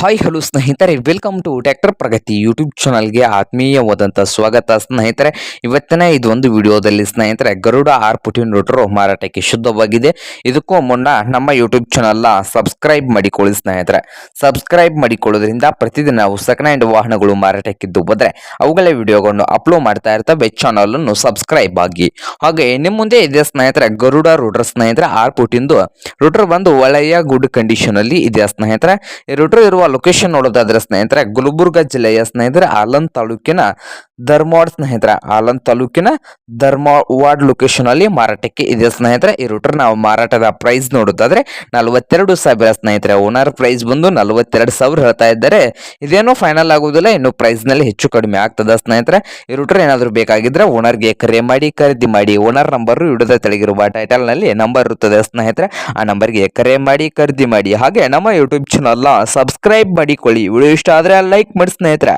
Hi hello ಸ್ನೇಹಿತರೆ. Welcome to tractor Pragati YouTube ಚಾನಲ್ಗೆ ಆತ್ಮೀಯವಾದಂಥ ಸ್ವಾಗತ ಸ್ನೇಹಿತರೆ. ಇವತ್ತಿನ ಇದೊಂದು ವಿಡಿಯೋದಲ್ಲಿ ಸ್ನೇಹಿತರೆ, ಗರುಡ ಆರ್ ಪುಟಿನ್ ರೋಟರು ಮಾರಾಟಕ್ಕೆ ಶುದ್ಧವಾಗಿದೆ. ಇದಕ್ಕೂ ಮುನ್ನ ನಮ್ಮ ಯೂಟ್ಯೂಬ್ ಚಾನಲ್ನ ಸಬ್ಸ್ಕ್ರೈಬ್ ಮಾಡಿಕೊಳ್ಳಿ ಸ್ನೇಹಿತರೆ. ಸಬ್ಸ್ಕ್ರೈಬ್ ಮಾಡಿಕೊಳ್ಳೋದ್ರಿಂದ ಪ್ರತಿದಿನ ನಾವು ಸೆಕೆಂಡ್ ಹ್ಯಾಂಡ್ ವಾಹನಗಳು ಮಾರಾಟಕ್ಕಿದ್ದು ಬಂದರೆ ಅವುಗಳ ವಿಡಿಯೋಗಳನ್ನು ಅಪ್ಲೋಡ್ ಮಾಡ್ತಾ ಇರ್ತವೆ. ಚಾನಲನ್ನು ಸಬ್ಸ್ಕ್ರೈಬ್ ಆಗಿ. ಹಾಗೆ ನಿಮ್ಮ ಮುಂದೆ ಇದೆ ಸ್ನೇಹಿತರೆ, ಗರುಡ ರೂಟರ್ ಸ್ನೇಹಿತರೆ, ಆರ್ ಪುಟಿಂದು ರೂಟರ್ ಬಂದು ಒಳ್ಳೆಯ ಗುಡ್ ಕಂಡೀಷನಲ್ಲಿ ಇದೆ ಸ್ನೇಹಿತರೆ. ರೂಟರ್ ಇರುವ ಲೊಕೇಶನ್ ನೋಡೋದಾದ್ರೆ ಸ್ನೇಹಿತರೆ ಗುಲ್ಬುರ್ಗ ಜಿಲ್ಲೆಯ ಸ್ನೇಹಿತರೆ ಆಲನ್ ತಾಲೂಕಿನ ಧರ್ಮವಾಡ್ ಸ್ನೇಹಿತರೆ ಆಲನ್ ತಾಲೂಕಿನ ಧರ್ಮವಾಡ್ ಲೊಕೇಶನ್ ಅಲ್ಲಿ ಮಾರಾಟಕ್ಕೆ ಇದೆ. ಸ್ನೇಹಿತರೆ, ಈ ರೂಟರ್ ನಾವು ಮಾರಾಟದ ಪ್ರೈಸ್ ನೋಡೋದಾದ್ರೆ ನಲವತ್ತೆರಡು ಸಾವಿರ ಸ್ನೇಹಿತರೆ. ಓನರ್ ಪ್ರೈಸ್ ಬಂದು ನಲವತ್ತೆರಡು ಸಾವಿರ ಹೇಳ್ತಾ ಇದ್ದಾರೆ. ಇದೇನು ಫೈನಲ್ ಆಗುವುದಿಲ್ಲ ಇನ್ನು ಪ್ರೈಸ್ನಲ್ಲಿ ಹೆಚ್ಚು ಕಡಿಮೆ ಆಗ್ತದ ಸ್ನೇಹಿತರೆ. ಈ ರೂಟರ್ ಏನಾದರೂ ಬೇಕಾಗಿದ್ರೆ ಓನರ್ಗೆ ಕರೆ ಮಾಡಿ, ಖರೀದಿ ಮಾಡಿ. ಓನರ್ ನಂಬರ್ ಇಡದ ತೆಳಗಿರುವ ಟೈಟಲ್ನಲ್ಲಿ ನಂಬರ್ ಇರುತ್ತದೆ ಸ್ನೇಹಿತರೆ. ಆ ನಂಬರ್ಗೆ ಕರೆ ಮಾಡಿ, ಖರೀದಿ ಮಾಡಿ. ಹಾಗೆ ನಮ್ಮ ಯೂಟ್ಯೂಬ್ ಚಾನಲ್ನ ಸಬ್ಸ್ಕ್ರೈಬ್ ಮಾಡಿಕೊಳ್ಳಿ. ವಿಡಿಯೋ ಇಷ್ಟ ಆದರೆ ಲೈಕ್ ಮಾಡಿ ಸ್ನೇಹಿತರೆ.